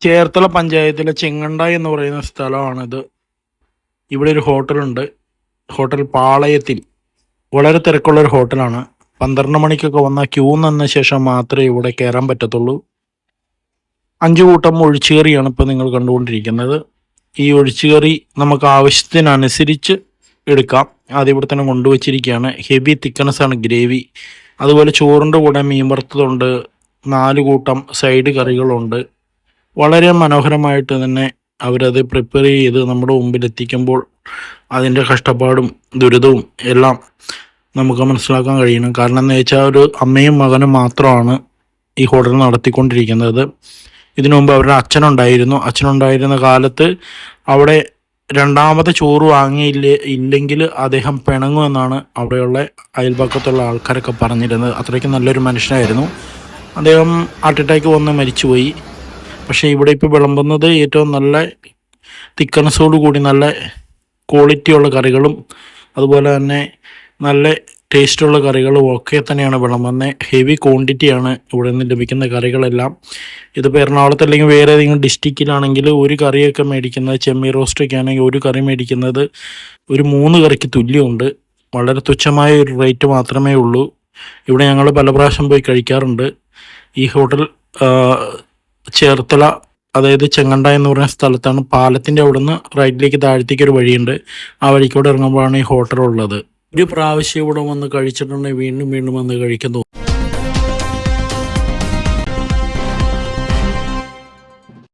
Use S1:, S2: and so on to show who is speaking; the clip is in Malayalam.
S1: ചേർത്തല പഞ്ചായത്തിലെ ചെങ്ങണ്ട എന്ന് പറയുന്ന സ്ഥലമാണിത്. ഇവിടെ ഒരു ഹോട്ടലുണ്ട്. ഹോട്ടൽ പാളയത്തിൽ. വളരെ തിരക്കുള്ള ഒരു ഹോട്ടലാണ്. പന്ത്രണ്ട് മണിക്കൊക്കെ വന്ന ക്യൂ നിന്ന ശേഷം മാത്രമേ ഇവിടെ കയറാൻ പറ്റത്തുള്ളൂ. അഞ്ചു കൂട്ടം ഒഴിച്ചുകറിയാണ് ഇപ്പോൾ നിങ്ങൾ കണ്ടുകൊണ്ടിരിക്കുന്നത്. ഈ ഒഴിച്ചുകറി നമുക്ക് ആവശ്യത്തിനനുസരിച്ച് എടുക്കാം. അത് ഇവിടെ തന്നെ കൊണ്ടുവച്ചിരിക്കുകയാണ്. ഹെവി തിക്കനസ് ആണ് ഗ്രേവി. അതുപോലെ ചോറിന്റെ കൂടെ മീൻ വറുത്തതുണ്ട്. നാല് കൂട്ടം സൈഡ് കറികളുണ്ട്. വളരെ മനോഹരമായിട്ട് തന്നെ അവരത് പ്രിപ്പയർ ചെയ്ത് നമ്മുടെ മുമ്പിൽ എത്തിക്കുമ്പോൾ അതിന്റെ കഷ്ടപ്പാടും ദുരിതവും എല്ലാം നമുക്ക് മനസ്സിലാക്കാൻ കഴിയണം. കാരണം എന്ന് വെച്ചാൽ ഒരു അമ്മയും മകനും മാത്രമാണ് ഈ ഹോട്ടൽ നടത്തിക്കൊണ്ടിരിക്കുന്നത്. ഇതിനു മുമ്പ് അവരുടെ അച്ഛനുണ്ടായിരുന്നു. അച്ഛനുണ്ടായിരുന്ന കാലത്ത് അവിടെ രണ്ടാമത്തെ ചോറ് വാങ്ങിയില്ല ഇല്ലെങ്കിൽ അദ്ദേഹം പിണങ്ങുമെന്നാണ് അവിടെയുള്ള അയൽപക്കത്തുള്ള ആൾക്കാരൊക്കെ പറഞ്ഞിരുന്നത്. അത്രയ്ക്ക് നല്ലൊരു മനുഷ്യനായിരുന്നു. അദ്ദേഹം ഹാർട്ട് അറ്റാക്ക് വന്ന് മരിച്ചുപോയി. പക്ഷേ ഇവിടെ ഇപ്പോൾ വിളമ്പുന്നത് ഏറ്റവും നല്ല തിക്കനസോട് കൂടി നല്ല ക്വാളിറ്റിയുള്ള കറികളും അതുപോലെ തന്നെ നല്ല ടേസ്റ്റുള്ള കറികളും ഒക്കെ തന്നെയാണ് വിളമ്പുന്നത് ഹെവി ക്വാണ്ടിറ്റിയാണ് ഇവിടെ നിന്ന് ലഭിക്കുന്ന കറികളെല്ലാം. ഇതിപ്പോൾ എറണാകുളത്ത് അല്ലെങ്കിൽ വേറെ ഏതെങ്കിലും ഡിസ്ട്രിക്റ്റിലാണെങ്കിൽ ഒരു കറിയൊക്കെ മേടിക്കുന്നത് ചെമ്മീൻ റോസ്റ്റൊക്കെ ആണെങ്കിൽ ഒരു കറി മേടിക്കുന്നത് ഒരു മൂന്ന് കറിക്ക് തുല്യമുണ്ട്. വളരെ തുച്ഛമായ ഒരു റേറ്റ് മാത്രമേ ഉള്ളൂ. ഇവിടെ ഞങ്ങൾ പല പ്രാവശ്യം പോയി കഴിക്കാറുണ്ട്. ഈ ഹോട്ടൽ ചേർത്തല അതായത് ചെങ്ങണ്ട എന്ന് പറയുന്ന സ്ഥലത്താണ് പാലത്തിന്റെ നിന്ന് റൈറ്റിലേക്ക് താഴത്തേക്ക് ഒരു വഴിയുണ്ട്. ആ വഴിക്കൂടെ ഇറങ്ങുമ്പോഴാണ് ഈ ഹോട്ടൽ ഉള്ളത്. ഒരു പ്രാവശ്യം ഇവിടെ വന്ന് കഴിച്ചിട്ടുണ്ടെങ്കിൽ വീണ്ടും വീണ്ടും വന്ന് കഴിക്കുന്നു.